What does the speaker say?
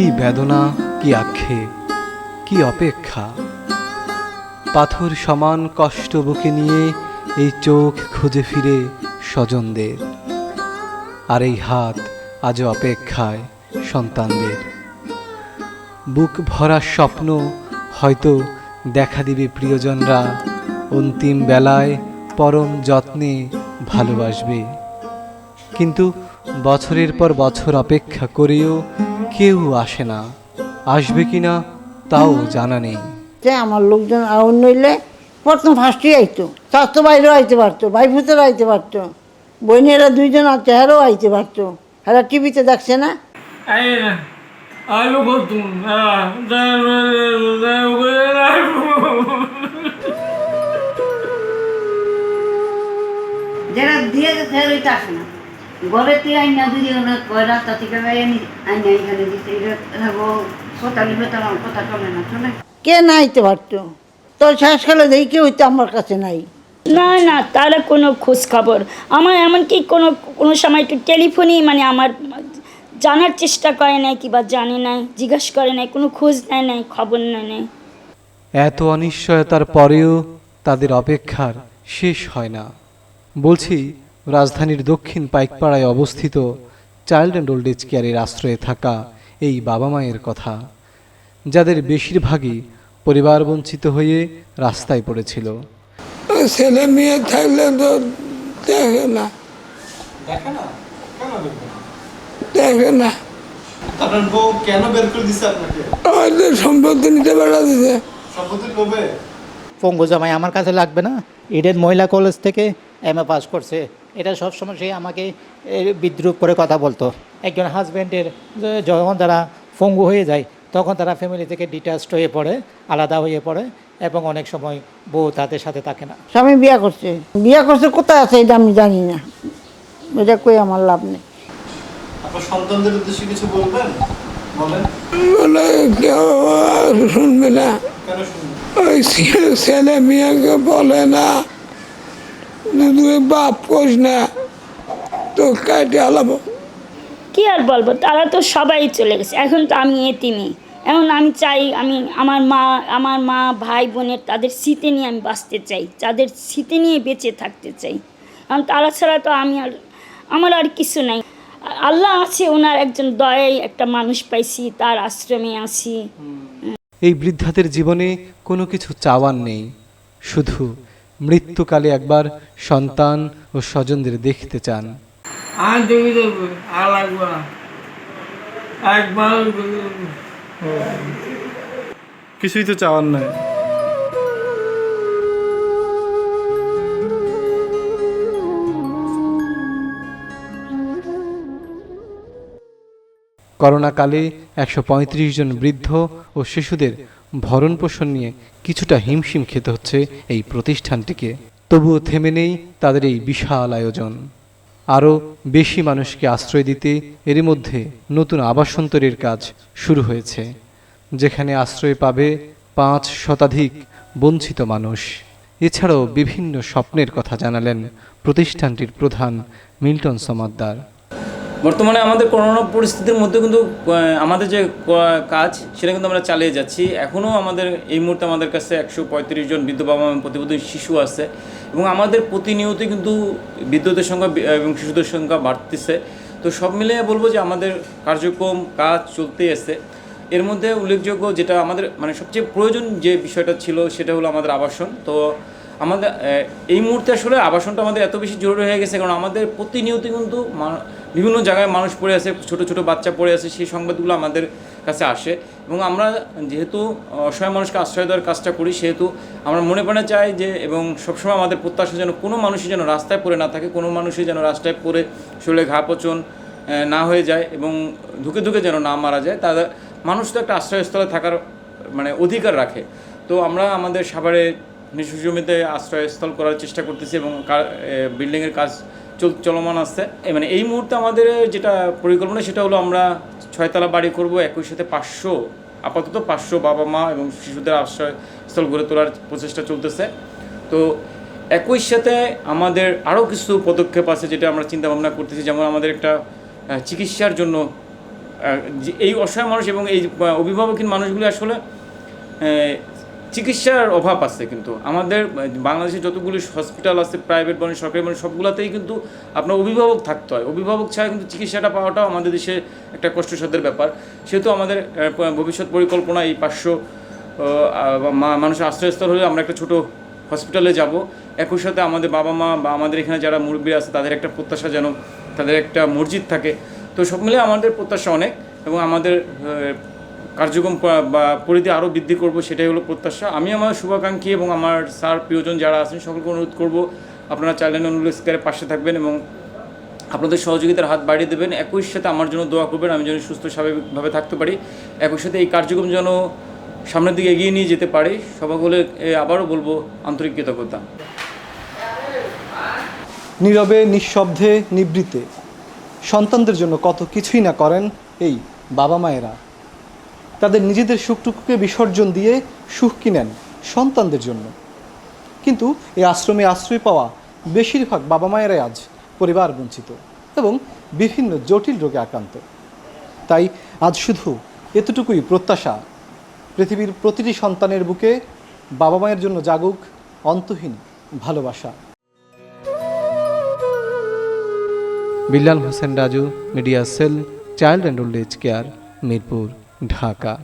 কি বেদনা, কি আক্ষেপ, কি অপেক্ষা? পাথর সমান কষ্ট বুকে নিয়ে এই চোখ খুঁজে ফিরে স্বজনদের। আর এই হাত আজও অপেক্ষায় সন্তানদের। বুক ভরা স্বপ্ন হয়তো দেখা দিবে প্রিয়জনরা, অন্তিম বেলায় পরম যত্নে ভালোবাসবে। কিন্তু বছরের পর বছর অপেক্ষা করেও কেউ আসে না। আসবে কিনা তাও জানা নেই। যে আমার লোকজন আর নইলে প্রথম ফার্স্টই আইতো স্বাস্থ্য বাইরেও আইতে পারতো ভাই ভূতেরও আইতে পারতো বইনেরা দুইজন আছে হেরাও আইতে পারতো হেরা টিভিতে দেখছে না. যারা দিয়ে গেছে তুই আইনা না কয় রাস্তা থেকে আইনি আইনা এখানে দিতে এটা থাকব কথা নিবে তো আমার কথা চলে না চলে। কে না আইতে পারতো তোর শেষকালে দেখি কেউ হইতো আমার কাছে নাই। না না তারা কোনো খোঁজ খবর আমার এমনকি কোনো কোনো সময় একটু টেলিফোনেই মানে আমার জানার চেষ্টা করে নাই কিংবা জানে নাই জিজ্ঞাসা করে নাই কোনো খোঁজ নেয় নাই খবর নেয় নাই। এত অনিশ্চয়তার পরেও তাদের অপেক্ষার শেষ হয় না। বলছি রাজধানীর দক্ষিণ পাইকপাড়ায় অবস্থিত চাইল্ড অ্যান্ড ওল্ড এজ কেয়ারের আশ্রয়ে থাকা এই বাবা মায়ের কথা যাদের বেশিরভাগই পরিবার বঞ্চিত হয়ে রাস্তায় পড়েছিল। ছেলে মেয়ে থাকলে তো দেখে না। দেখে না? আপনার বউ কেন বের করে দিছে আপনাকে? হয়তো সম্পত্তি নিতে বেড়া দিছে। পঙ্গু জামাই আমার কাছে লাগবে না? ইডেন মহিলা কলেজ থেকে এম এ পাস করছে। এটা সবসময় সে আমাকে বিদ্রুপ করে কথা বলতো। একজন হাজব্যান্ডের যখন তারা ফঙ্গু হয়ে যায় তখন তারা ফ্যামিলি থেকে ডিটাচড হয়ে পড়ে আলাদা হয়ে পড়ে এবং অনেক সময় বউ তাদের সাথে থাকে না। স্বামী বিয়া করছে। বিয়া করছে কোথায় আছে এটা আমি জানি না। এটা কই আমার লাভ নেই। আপনার সন্তানদের উদ্দেশ্যে কিছু বলবেন? বলেন। বলে কেউ শুনবে না। ওই ছেলে মেয়েকে বলে না। তুই বাপ কোস না। তো কাটে আলাবো কি আর বলব? তারা তো সবাই চলে গেছে। এখন তো আমি এতিমি। এখন আমি চাই আমি আমার মা আমার মা ভাই বোনের তাদের স্মৃতি নিয়ে আমি বাঁচতে চাই তাদের স্মৃতি নিয়ে বেঁচে থাকতে চাই। কারণ তারা ছাড়া তো আমি আর আমার আর কিছু নাই। আল্লাহ আছে ওনার একজন দয়াই একটা মানুষ পাইছি তার আশ্রমে আছি। এই বৃদ্ধাদের জীবনে কোনো কিছু চাওয়ার নেই। শুধু মৃত্যুকালে একবার সন্তান ও স্বজনদের দেখতে চান। কিছুই তো চাওয়ার নাই। করোনাকালে একশো পঁয়ত্রিশ জন বৃদ্ধ ও শিশুদের ভরণ পোষণ নিয়ে কিছুটা হিমশিম খেতে হচ্ছে এই প্রতিষ্ঠানটিকে। তবুও থেমে নেই তাদের এই বিশাল আয়োজন। আরও বেশি মানুষকে আশ্রয় দিতে এরই মধ্যে নতুন আবাসন তৈরির কাজ শুরু হয়েছে, যেখানে আশ্রয় পাবে পাঁচ শতাধিক বঞ্চিত মানুষ। এছাড়াও বিভিন্ন স্বপ্নের কথা জানালেন প্রতিষ্ঠানটির প্রধান মিল্টন সমাদ্দার। বর্তমানে আমাদের করোনা পরিস্থিতির মধ্যে কিন্তু আমাদের যে কাজ, সেটা কিন্তু আমরা চালিয়ে যাচ্ছি। এখনও আমাদের এই মুহূর্তে আমাদের কাছে একশো পঁয়ত্রিশ জন বৃদ্ধ বাবা প্রতিবন্ধী শিশু আছে এবং আমাদের প্রতিনিয়তই কিন্তু বৃদ্ধদের সংখ্যা এবং শিশুদের সংখ্যা বাড়তেছে। তো সব মিলিয়ে বলব যে আমাদের কার্যক্রম, কাজ চলতে আছে। এর মধ্যে উল্লেখযোগ্য যেটা আমাদের মানে সবচেয়ে প্রয়োজন যে বিষয়টা ছিল, সেটা হলো আমাদের আবাসন। তো আমাদের এই মুহূর্তে আসলে আবাসনটা আমাদের এত বেশি জরুরি হয়ে গেছে, কারণ আমাদের প্রতিনিয়ত কিন্তু বিভিন্ন জায়গায় মানুষ পড়ে আছে, ছোট ছোট বাচ্চা পড়ে আছে, সেই সংবাদগুলো আমাদের কাছে আসে। এবং আমরা যেহেতু অসহায় মানুষকে আশ্রয় দেওয়ার কাজটা করি, সেহেতু আমরা মনে প্রাণে চাই যে, এবং সবসময় আমাদের প্রত্যাশা যেন কোনো মানুষই যেন রাস্তায় পড়ে না থাকে, কোনো মানুষই যেন রাস্তায় পড়ে শরীরে ঘা পচন না হয়ে যায় এবং ধুকে ধুকে যেন না মারা যায়, তাদের, মানুষ তো একটা আশ্রয়স্থলে থাকার মানে অধিকার রাখে। তো আমরা আমাদের সাভারে নিশু জমিতে আশ্রয়স্থল করার চেষ্টা করতেছি এবং বিল্ডিংয়ের কাজ চল চলমান আছে। মানে এই মুহূর্তে আমাদের যেটা পরিকল্পনা সেটা হলো আমরা ছয়তলা বাড়ি করব, একই সাথে পাঁচশো, আপাতত পাঁচশো বাবা মা এবং শিশুদের আশ্রয়স্থল গড়ে তোলার প্রচেষ্টা চলতেছে। তো একই সাথে আমাদের আরও কিছু পদক্ষেপ আছে যেটা আমরা চিন্তা ভাবনা করতেছি, যেমন আমাদের একটা চিকিৎসার জন্য এই অসহায় মানুষ এবং এই অভিভাবকহীন মানুষগুলি আসলে চিকিৎসার অভাব আছে কিন্তু। আমাদের বাংলাদেশে যতগুলি হসপিটাল আছে প্রাইভেট বলেন সরকারি বলেন সবগুলোতেই কিন্তু আপনার অভিভাবক থাকতে হয়। অভিভাবক ছাড়া কিন্তু চিকিৎসাটা পাওয়াটাও আমাদের দেশে একটা কষ্টসাধ্যের ব্যাপার। সেহেতু আমাদের ভবিষ্যৎ পরিকল্পনা এই পাঁচশো মানুষের আশ্রয়স্থল হলে আমরা একটা ছোট হসপিটালে যাব। একই সাথে আমাদের বাবা মা বা আমাদের এখানে যারা মুরব্বী আছে, তাদের একটা প্রত্যাশা যেন, তাদের একটা মসজিদ থাকে। তো সব মিলে আমাদের প্রত্যাশা অনেক এবং আমাদের কার্যক্রম বা পরিধি আরও বৃদ্ধি করব সেটাই হলো প্রত্যাশা। আমি আমার শুভাকাঙ্ক্ষী এবং আমার স্যার প্রিয়জন যারা আছেন সকলকে অনুরোধ করব, আপনারা চাইলেন অনুষ্কারের পাশে থাকবেন এবং আপনাদের সহযোগিতার হাত বাড়িয়ে দেবেন। একই সাথে আমার জন্য দোয়া করবেন, আমি যেন সুস্থ স্বাভাবিকভাবে থাকতে পারি। একই সাথে এই কার্যক্রম যেন সামনের দিকে এগিয়ে নিয়ে যেতে পারি। সবাইগুলো আবারও বলব আন্তরিক কৃতজ্ঞতা। নীরবে, নিঃশব্দে, নিবৃতে সন্তানদের জন্য কত কিছুই না করেন এই বাবা মায়েরা তাদের নিজেদের সুখটুকুকে বিসর্জন দিয়ে সুখ কিনেন সন্তানদের জন্য। কিন্তু এই আশ্রমে আশ্রয় পাওয়া বেশিরভাগ বাবা মায়েরাই আজ পরিবার বঞ্চিত এবং বিভিন্ন জটিল রোগে আক্রান্ত। তাই আজ শুধু এতটুকুই প্রত্যাশা, পৃথিবীর প্রতিটি সন্তানের বুকে বাবা মায়ের জন্য জাগুক অন্তহীন ভালোবাসা। Billal Hossain Raju, media cell, child and old age care, Mirpur. Dhaka.